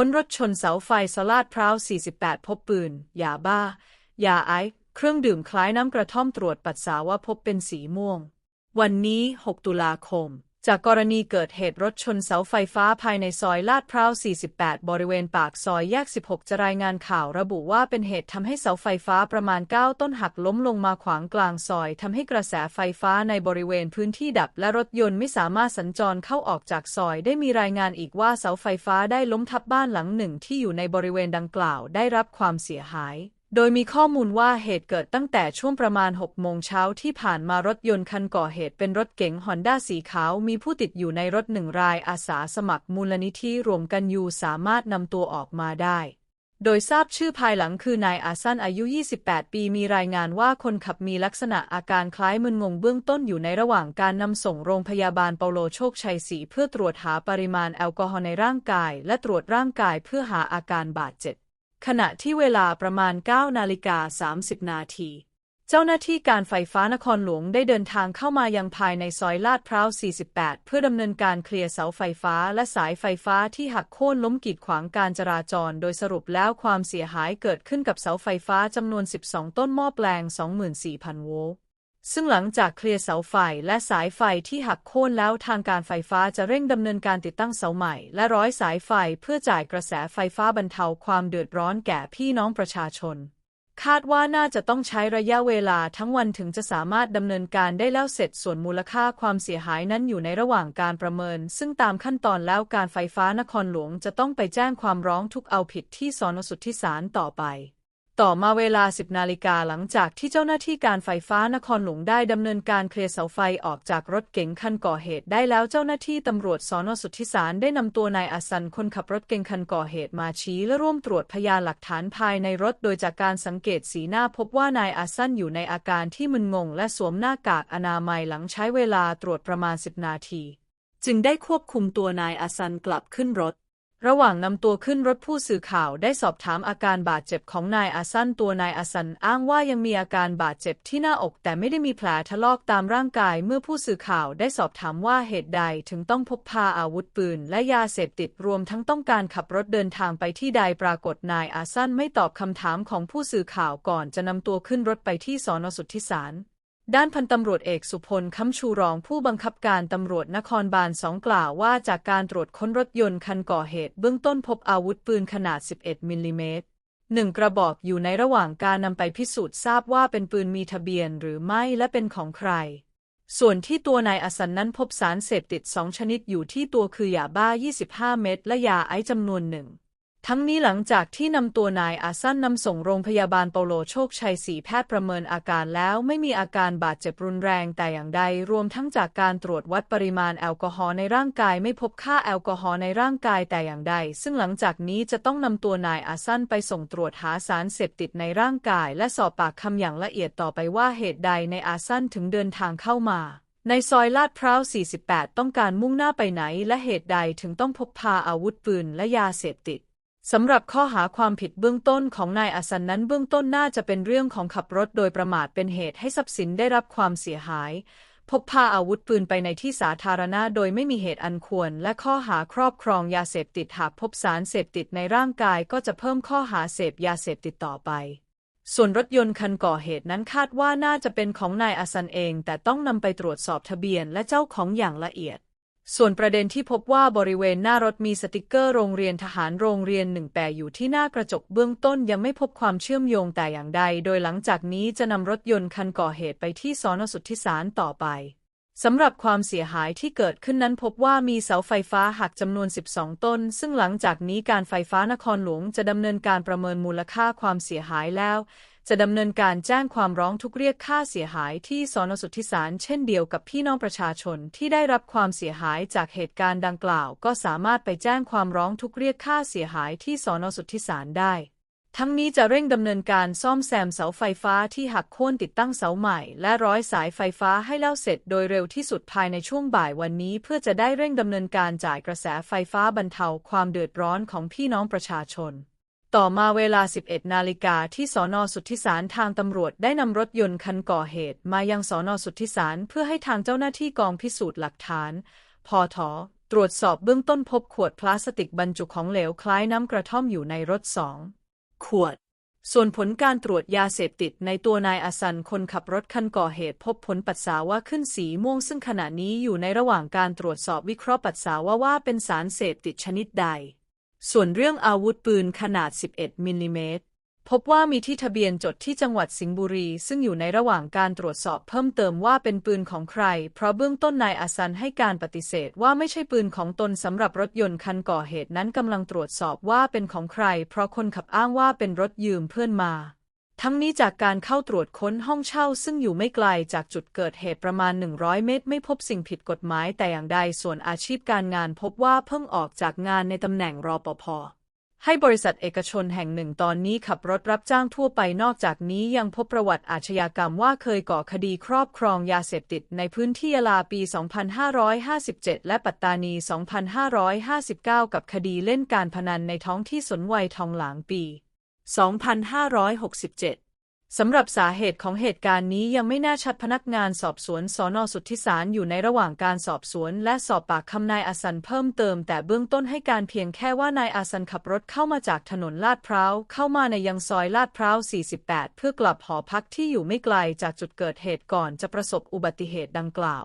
ค้นรถชนเสาไฟสลาดพร้าว 48 พบปืนยาบ้ายาไอซ์เครื่องดื่มคล้ายน้ำกระท่อมตรวจปัสสาวะพบเป็นสีม่วง วันนี้ 6 ตุลาคม จากกรณีเกิดเหตุรถชนเสาไฟฟ้าภายในซอยลาดพร้าว 48 บริเวณปากซอยแยก 16 จะรายงานข่าวระบุว่าเป็นเหตุทำให้เสาไฟฟ้าประมาณ 9 ต้นหักล้มลงมาขวางกลางซอยทำให้กระแสไฟฟ้าในบริเวณพื้นที่ดับและรถยนต์ไม่สามารถสัญจรเข้าออกจากซอย ได้มีรายงานอีกว่าเสาไฟฟ้าได้ล้มทับบ้านหลังหนึ่งที่อยู่ในบริเวณดังกล่าวได้รับความเสียหาย โดยมีข้อมูลว่าเหตุเกิดตั้งแต่ช่วงประมาณ 6 โมงเช้าที่ผ่านมารถยนต์คันก่อเหตุเป็นรถเก๋งฮอนด้าสีขาว มีผู้ติดอยู่ในรถหนึ่งรายอาสาสมัครมูลนิธิรวมกันยูสามารถนำตัวออกมาได้ โดยทราบชื่อภายหลังคือนายอาซันอายุ 28 ปีมีรายงานว่าคนขับมีลักษณะอาการคล้ายมึนงงเบื้องต้นอยู่ในระหว่างการนำส่งโรงพยาบาลเปาโลโชคชัยศรีเพื่อตรวจหาปริมาณแอลกอฮอล์ในร่างกาย และตรวจร่างกายเพื่อหาอาการบาดเจ็บ ขณะที่เวลาประมาณ 9 นาฬิกา 30 นาที เจ้าหน้าที่การไฟฟ้านครหลวงได้เดินทางเข้ามายังภายในซอยลาดพร้าว 48 เพื่อดำเนินการเคลียร์เสาไฟฟ้าและสายไฟฟ้าที่หักโค่นล้มกีดขวางการจราจร โดยสรุปแล้วความเสียหายเกิดขึ้นกับเสาไฟฟ้าจำนวน 12 ต้นหม้อแปลง 24,000 โวลต์ ซึ่งหลังจากเคลียร์เสาไฟและสายไฟที่หักโค่นแล้วทางการไฟฟ้าจะเร่งดำเนินการติดตั้งเสาใหม่ และร้อยสายไฟเพื่อจ่ายกระแสไฟฟ้าบรรเทาความเดือดร้อนแก่พี่น้องประชาชน คาดว่าน่าจะต้องใช้ระยะเวลาทั้งวันถึงจะสามารถดำเนินการได้แล้วเสร็จส่วนมูลค่าความเสียหายนั้นอยู่ในระหว่างการประเมิน ซึ่งตามขั้นตอนแล้วการไฟฟ้านครหลวงจะต้องไปแจ้งความร้องทุกข์เอาผิดที่สนสุทธิสารต่อไป ต่อมาเวลา 10 นาฬิกาหลังจากที่เจ้าหน้าที่การไฟฟ้านครหลวงได้ดำเนินการเคลียร์เสาไฟออกจากรถเก๋งคันก่อเหตุได้แล้วเจ้าหน้าที่ตำรวจสนสุทธิสารได้นำตัวนายอัสันคนขับรถเก๋งคันก่อเหตุมาชี้และร่วมตรวจพยานหลักฐานภายในรถ โดยจากการสังเกตสีหน้าพบว่านายอัสันอยู่ในอาการที่มึนงงและสวมหน้ากากอนามัยหลังใช้เวลาตรวจประมาณ 10 นาที จึงได้ควบคุมตัวนายอัสซันกลับขึ้นรถ ระหว่างนำตัวขึ้นรถผู้สื่อข่าวได้สอบถามอาการบาดเจ็บของนายอาซันตัวนายอาซันอ้างว่ายังมีอาการบาดเจ็บที่หน้าอกแต่ไม่ได้มีแผลถลอกตามร่างกายเมื่อผู้สื่อข่าวได้สอบถามว่าเหตุใดถึงต้องพกพาอาวุธปืนและยาเสพติดรวมทั้งต้องการขับรถเดินทางไปที่ใดปรากฏนายอาซันไม่ตอบคำถามของผู้สื่อข่าวก่อนจะนำตัวขึ้นรถไปที่สอนสุทธิสาร ด้านพันตำรวจเอกสุพลคำชูรองผู้บังคับการตำรวจนครบาลสองกล่าวว่าจากการตรวจค้นรถยนต์คันก่อเหตุเบื้องต้นพบอาวุธปืนขนาด 11 มิลลิเมตรหนึ่งกระบอกอยู่ในระหว่างการนำไปพิสูจน์ทราบว่าเป็นปืนมีทะเบียนหรือไม่และเป็นของใคร ส่วนที่ตัวนายอสันนั้นพบสารเสพติดสองชนิดอยู่ที่ตัวคือยาบ้า 25 เม็ดและยาไอซ์จำนวนหนึ่ง ทั้งนี้หลังจากที่นำตัวนายอาซันนำส่งโรงพยาบาลเปาโลโชคชัยสีแพทย์ประเมินอาการแล้วไม่มีอาการบาดเจ็บรุนแรงแต่อย่างใด รวมทั้งจากการตรวจวัดปริมาณแอลกอฮอล์ในร่างกายไม่พบค่าแอลกอฮอล์ในร่างกายแต่อย่างใด ซึ่งหลังจากนี้จะต้องนำตัวนายอาซันไปส่งตรวจหาสารเสพติดในร่างกาย และสอบปากคำอย่างละเอียดต่อไปว่าเหตุใดในอาซันถึงเดินทางเข้ามาในซอยลาดพร้าว 48 ต้องการมุ่งหน้าไปไหน และเหตุใดถึงต้องพกพาอาวุธปืนและยาเสพติด สำหรับข้อหาความผิดเบื้องต้นของนายอสันนั้นเบื้องต้นน่าจะเป็นเรื่องของขับรถโดยประมาทเป็นเหตุให้ทรัพย์สินได้รับความเสียหาย พกพาอาวุธปืนไปในที่สาธารณะโดยไม่มีเหตุอันควร และข้อหาครอบครองยาเสพติดหากพบสารเสพติดในร่างกายก็จะเพิ่มข้อหาเสพยาเสพติดต่อไป ส่วนรถยนต์คันก่อเหตุนั้นคาดว่าน่าจะเป็นของนายอสันเอง แต่ต้องนำไปตรวจสอบทะเบียนและเจ้าของอย่างละเอียด ส่วนประเด็นที่พบว่าบริเวณหน้ารถมีสติกเกอร์โรงเรียนทหารโรงเรียนหนึ่งแปะอยู่ที่หน้ากระจกเบื้องต้นยังไม่พบความเชื่อมโยงแต่อย่างใด โดยหลังจากนี้จะนำรถยนต์คันก่อเหตุไปที่สอนสุทธิสารต่อไปสำหรับความเสียหายที่เกิดขึ้นนั้นพบว่ามีเสาไฟฟ้าหักจำนวน 12 ต้น ซึ่งหลังจากนี้การไฟฟ้านครหลวงจะดำเนินการประเมินมูลค่าความเสียหายแล้ว จะดำเนินการแจ้งความร้องทุกเรียกค่าเสียหายที่สนสุทธิสารเช่นเดียวกับพี่น้องประชาชนที่ได้รับความเสียหายจากเหตุการณ์ดังกล่าว ก็สามารถไปแจ้งความร้องทุกเรียกค่าเสียหายที่สนสุทธิสารได้ ทั้งนี้จะเร่งดำเนินการซ่อมแซมเสาไฟฟ้าที่หักโค่นติดตั้งเสาใหม่ และร้อยสายไฟฟ้าให้แล้วเสร็จโดยเร็วที่สุดภายในช่วงบ่ายวันนี้ เพื่อจะได้เร่งดำเนินการจ่ายกระแสไฟฟ้าบรรเทาความเดือดร้อนของพี่น้องประชาชน ต่อมาเวลา 11 นาฬิกาที่สอนอสุทธิสารทางตำรวจได้นำรถยนต์คันก่อเหตุ มายังสอนอสุทธิสารเพื่อให้ทางเจ้าหน้าที่กองพิสูจน์หลักฐานพทตรวจสอบเบื้องต้นพบขวดพลาสติกบรรจุของเหลวคล้ายน้ำกระท่อมอยู่ในรถสองขวด ส่วนผลการตรวจยาเสพติดในตัวนายอาซันคนขับรถคันก่อเหตุ พบผลปัสสาวะขึ้นสีม่วงซึ่งขณะนี้อยู่ในระหว่างการตรวจสอบวิเคราะห์ปัสสาวะว่าเป็นสารเสพติดชนิดใด ส่วนเรื่องอาวุธปืนขนาด 11 มิลลิเมตร พบว่ามีที่ทะเบียนจดที่จังหวัดสิงห์บุรี ซึ่งอยู่ในระหว่างการตรวจสอบเพิ่มเติมว่าเป็นปืนของใคร เพราะเบื้องต้นนายอาซันให้การปฏิเสธว่าไม่ใช่ปืนของตนสำหรับรถยนต์คันก่อเหตุนั้นกำลังตรวจสอบว่าเป็นของใคร เพราะคนขับอ้างว่าเป็นรถยืมเพื่อนมา ทั้งนี้จากการเข้าตรวจค้นห้องเช่าซึ่งอยู่ไม่ไกลจากจุดเกิดเหตุประมาณ 100 เมตร ไม่พบสิ่งผิดกฎหมายแต่อย่างใดส่วนอาชีพการงานพบว่าเพิ่งออกจากงานในตำแหน่งรอปภให้บริษัทเอกชนแห่งหนึ่งตอนนี้ขับรถรับจ้างทั่วไปนอกจากนี้ยังพบประวัติอาชญากรรมว่าเคยก่อคดีครอบครองยาเสพติดในพื้นที่ยะลาปี 2557 และปัตตานี 2559 กับคดีเล่นการพนันในท้องที่สนวัยทองหลางปี 2567 สำหรับสาเหตุของเหตุการณ์นี้ยังไม่แน่ชัดพนักงานสอบสวนสอนอสุทธิสารอยู่ในระหว่างการสอบสวนและสอบปากคำนายอาสันเพิ่มเติม แต่เบื้องต้นให้การเพียงแค่ว่านายอาสันขับรถเข้ามาจากถนนลาดพร้าวเข้ามาในยังซอยลาดพร้าว 48 เพื่อกลับหอพักที่อยู่ไม่ไกลจากจุดเกิดเหตุก่อนจะประสบอุบัติเหตุดังกล่าว